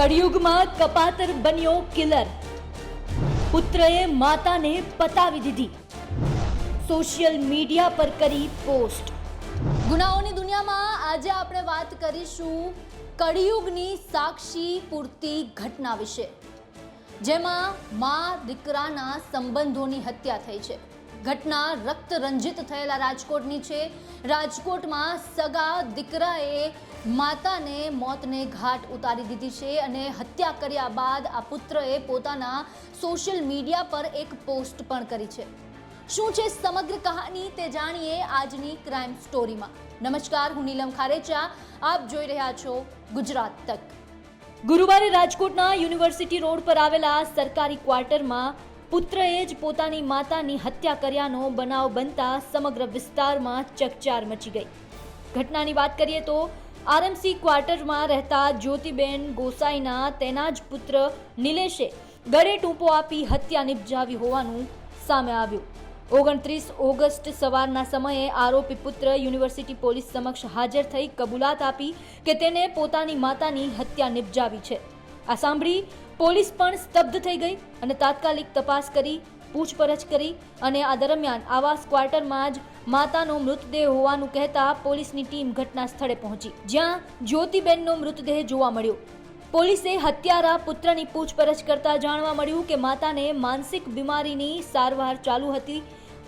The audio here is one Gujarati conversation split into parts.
કળિયુગમાં કપાતર બન્યો કિલર. પુત્રએ માતાને પતાવી દીધી. સોશિયલ મીડિયા પર કરી પોસ્ટ. ગુનાઓની દુનિયામાં આજે આપણે વાત કરીશું કળિયુગની સાક્ષી પૂરતી ઘટના વિશે, જેમાં મા દીકરાના સંબંધોની હત્યા થઈ છે. ઘટના રક્ત રંજિત થયેલા રાજકોટની છે. રાજકોટમાં સગા દીકરાએ માતાને મોતને ઘાટ ઉતારી દીધી છે અને હત્યા કર્યા બાદ આ પુત્રએ પોતાના સોશિયલ મીડિયા પર એક પોસ્ટ પણ કરી છે. શું છે સમગ્ર કહાની તે જાણીએ આજની ક્રાઇમ સ્ટોરીમાં. નમસ્કાર, હું નીલમ ખારેચા. આપ જોઈ રહ્યા છો ગુજરાત તક. ગુરુવારે રાજકોટના યુનિવર્સિટી રોડ પર આવેલા સરકારી ક્વાર્ટરમાં પુત્રએ જ પોતાની માતાની હત્યા કર્યાનો બનાવ બનતા સમગ્ર વિસ્તારમાં ચકચાર મચી ગઈ. ઘટનાની વાત કરીએ તો આરએમસી ક્વાર્ટરમાં રહેતા જ્યોતિબેન ગોસાઈના તેના જ પુત્ર નિલેશે ગળે ટૂંપો આપી હત્યા નિપજાવી હોવાનું સામે આવ્યું. ઓગણત્રીસ ઓગસ્ટ સવારના સમયે આરોપી પુત્ર યુનિવર્સિટી પોલીસ સમક્ષ હાજર થઈ કબૂલાત આપી કે તેને પોતાની માતાની હત્યા નિપજાવી છે. આ સાંભળી પોલીસ પણ સ્તબ્ધ થઈ ગઈ અને તાત્કાલિક તપાસ કરી, પૂછપરછ કરી અને આ દરમિયાન આવાસ ક્વાર્ટરમાં જ માતાનો મૃતદેહ હોવાનું કહેતા પોલીસની ટીમ ઘટના સ્થળે પહોંચી, જ્યાં જ્યોતિબેનનો મૃતદેહ જોવા મળ્યો. પોલીસે હત્યારા પુત્રની પૂછપરછ કરતા જાણવા મળ્યું કે માતાને માનસિક બીમારીની સારવાર ચાલુ હતી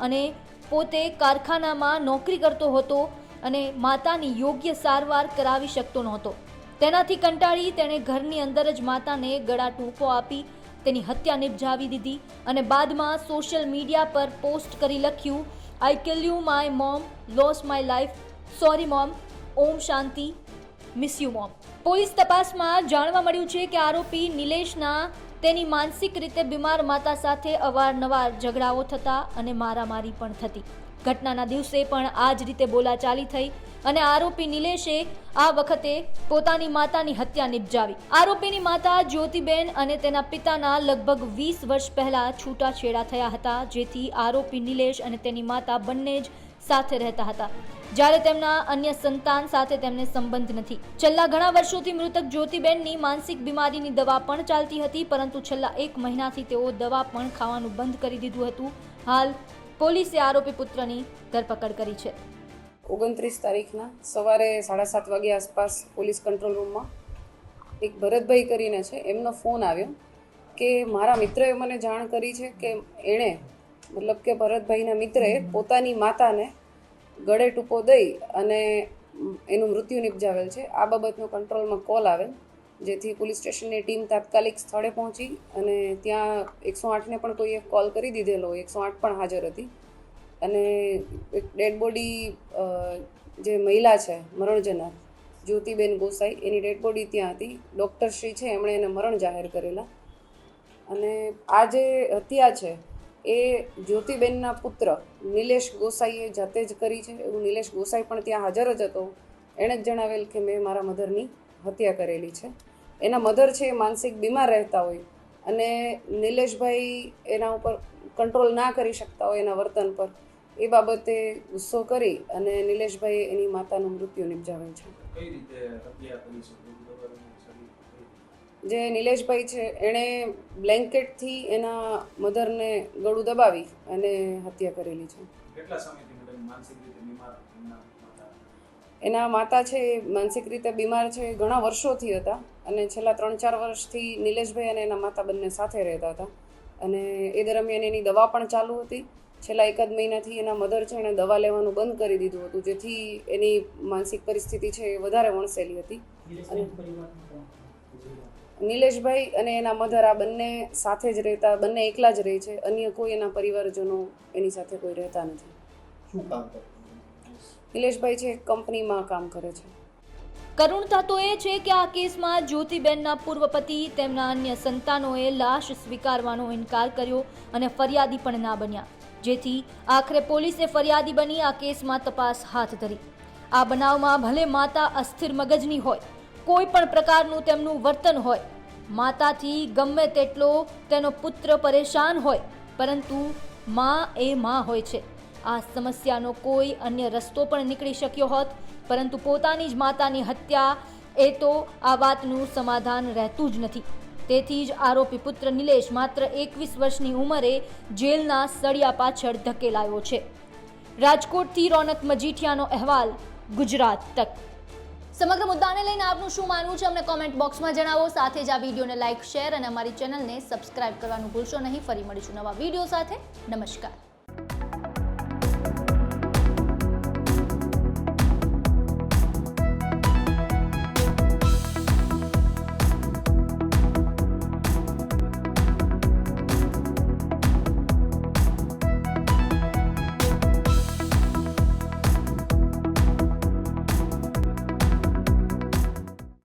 અને પોતે કારખાનામાં નોકરી કરતો હતો અને માતાની યોગ્ય સારવાર કરાવી શકતો નહોતો. તેનાથી કંટાળી તેણે ઘરની અંદર જ માતાને ગળા ટૂંકો આપી, તેની હત્યા નિપજાવી દીધી અને બાદમાં સોશિયલ મીડિયા પર પોસ્ટ કરી લખ્યું I kill you my mom lose my life sorry mom Om Shanti. Miss you mom police તપાસમાં જાણવા મળ્યું છે કે આરોપી નિલેશના તેની માનસિક રીતે બીમાર માતા સાથે અવારનવાર ઝઘડાઓ થતા અને મારામારી પણ થતી. ઘટનાના દિવસે પણ આ જ રીતે બોલાચાલી થઈ અને આરોપી નિલેશે આ વખતે પોતાની માતાની હત્યા નિપજાવી. આરોપીની માતા જ્યોતિબેન અને તેના પિતાના લગભગ વીસ વર્ષ પહેલા છૂટાછેડા થયા હતા, જેથી આરોપી નિલેશ અને તેની માતા બંને જ સાથે રહેતા હતા. જ્યારે તેમના અન્ય સંતાન સાથે તેમને સંબંધ નથી. છેલ્લા ઘણા વર્ષોથી મૃતક જ્યોતિબેનની માનસિક બીમારીની દવા પણ ચાલતી હતી, પરંતુ છેલ્લા એક મહિનાથી તેઓ દવા પણ ખાવાનું બંધ કરી દીધું હતું. હાલ પોલીસે આરોપી પુત્રની ધરપકડ કરી છે. ઓગણત્રીસ તારીખના સવારે સાડા સાત વાગ્યા આસપાસ પોલીસ કંટ્રોલ રૂમમાં એક ભરતભાઈ કરીને છે, એમનો ફોન આવ્યો કે મારા મિત્રએ મને જાણ કરી છે કે એણે, મતલબ કે ભરતભાઈના મિત્રએ પોતાની માતાને ગળે ટૂંકો દઈ અને એનું મૃત્યુ નિપજાવેલ છે. આ બાબતનો કંટ્રોલમાં કોલ આવેલ જેથી પોલીસ સ્ટેશનની ટીમ તાત્કાલિક સ્થળે પહોંચી અને ત્યાં એકસો આઠને પણ કોઈએ કોલ કરી દીધેલો. એકસો આઠ પણ હાજર હતી. અને એક ડેડ બોડી જે મહિલા છે મરણજનાર જ્યોતિબેન ગોસાઈ, એની ડેડ બોડી ત્યાં હતી. ડૉક્ટર શ્રી છે, એમણે એને મરણ જાહેર કરેલા. અને આ જે હત્યા છે, એ જ્યોતિબેનના પુત્ર નિલેશ ગોસાઈએ જાતે જ કરી છે. એવું નિલેશ ગોસાઈ પણ ત્યાં હાજર જ હતો. એણે જ જણાવેલ કે મેં મારા મધરની હત્યા કરેલી છે. એના મધર છે એ માનસિક બીમાર રહેતા હોય અને નિલેશભાઈ એના ઉપર કંટ્રોલ ના કરી શકતા હોય એના વર્તન પર એ બાબતે ગુસ્સો કરી અને નિલેશભાઈ એની માતાનું મૃત્યુ નિપજાવે છે. કઈ રીતે હત્યા કરી શકો જે નિલેશભાઈ છે એણે બ્લેન્કેટથી એના મધરને ગળું દબાવી અને હત્યા કરેલી છે. એના માતા છે માનસિક રીતે બીમાર છે ઘણા વર્ષોથી હતા. અને છેલ્લા ત્રણ ચાર વર્ષથી નિલેશભાઈ અને એના માતા બંને સાથે રહેતા હતા. અને એ દરમિયાન એની દવા પણ ચાલુ હતી. છેલ્લા એકાદ મહિનાથી એના મધર છે એણે દવા લેવાનું બંધ કરી દીધું હતું. જેથી એની માનસિક પરિસ્થિતિ છે એ વધારે વણસેલી હતી. અને નિલેશભાઈ અને એના મધર આ બંને સાથે જ રહેતા બંને એકલા જ રહે છે. અન્ય કોઈ એના પરિવારજનો એની સાથે કોઈ રહેતા નથી. શું કામ કરતો? નિલેશભાઈ છે કંપનીમાં કામ કરે છે. કરુણતા તો એ છે કે આ કેસમાં જ્યોતિબેનના પૂર્વ પતિ, તેમના અન્ય સંતાનોએ લાશ સ્વીકારવાનો ઇનકાર કર્યો અને ફરિયાદી પણ ના બન્યા. જેથી આખરે પોલીસે ફરિયાદી બની આ કેસમાં તપાસ હાથ ધરી. આ બનાવમાં ભલે માતા અસ્થિર મગજની હોય, કોઈ પણ પ્રકારનું તેમનું વર્તન હોય, માતાથી ગમે તેટલો તેનો પુત્ર પરેશાન હોય, પરંતુ માં એ માં હોય છે. આ સમસ્યાનો કોઈ અન્ય રસ્તો પણ નીકળી શક્યો હોત પરંતુ પોતાની જ માતાની હત્યા એ તો આ વાતનું સમાધાન રહેતું જ નથી. તેથી જ આરોપી પુત્ર નિલેશ માત્ર એકવીસ વર્ષની ઉંમરે જેલના સળિયા પાછળ ધકેલાયો છે. રાજકોટથી રોનક મજીઠિયાનો અહેવાલ, ગુજરાત તક. સમગ્ર મુદ્દાને લઈને આપનું શું માનવું છે અમને કોમેન્ટ બોક્સમાં જણાવો. સાથે જ આ વિડીયોને લાઇક શેર અને અમારી ચેનલને સબસ્ક્રાઇબ કરવાનું ભૂલશો નહીં. ફરી મળીશું નવા વીડિયો સાથે. નમસ્કાર.